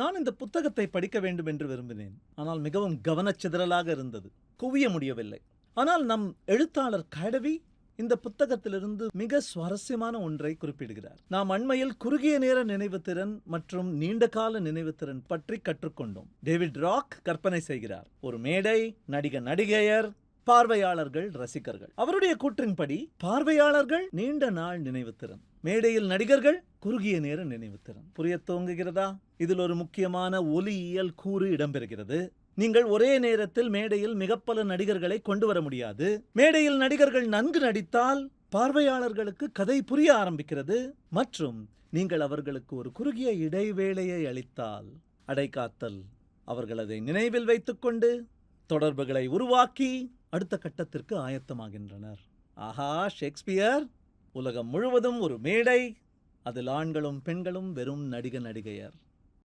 நான் இந்த புத்தகத்தை படிக்க வேண்டும் என்று விரும்பினேன். ஆனால் மிகவும் கவனச்சிதறலாக இருந்தது. குவிய முடியவில்லை. ஆனால் நம் எழுத்தாளர் கடவி இந்த புத்தகத்திலிருந்து மிக சுவாரஸ்யமான ஒன்றை குறிப்பிடுகிறார். நாம் அண்மையில் குறுகிய நேர நினைவுத்திறன் மற்றும் நீண்டகால நினைவுத்திறன் பற்றி கற்றுக்கொண்டோம். டேவிட் ராக் கற்பனை செய்கிறார். ஒரு மேடை நடிக நடிகையர் பார்வையாளர்கள் ரசிகர்கள். அவருடைய கூற்றின்படி பார்வையாளர்கள் நீண்ட நாள் நினைவுத்திறன். மேடையில் நடிகர்கள் குறுகிய நேர நினைவுத்திறன் புரிய துவங்குகிறதா? இதில் ஒரு முக்கியமான ஒலியியல் கூறு இடம்பெறுகிறது. நீங்கள் ஒரே நேரத்தில் மேடையில் மிக பல நடிகர்களை கொண்டு வர முடியாது. மேடையில் நடிகர்கள் நன்கு நடித்தால் பார்வையாளர்களுக்கு கதை புரிய ஆரம்பிக்கிறது. மற்றும் நீங்கள் அவர்களுக்கு ஒரு குறுகிய இடைவேளையை அளித்தால் அடைகாத்தல் அவர்கள் அதை நினைவில் வைத்துக்கொண்டு தொடர்புகளை உருவாக்கி அடுத்த கட்டத்திற்கு ஆயத்தமாகின்றனர். ஆஹா ஷேக்ஸ்பியர்! உலகம் முழுவதும் ஒரு மேடை. அதில் ஆண்களும் பெண்களும் வெறும் நடிக நடிகையர்.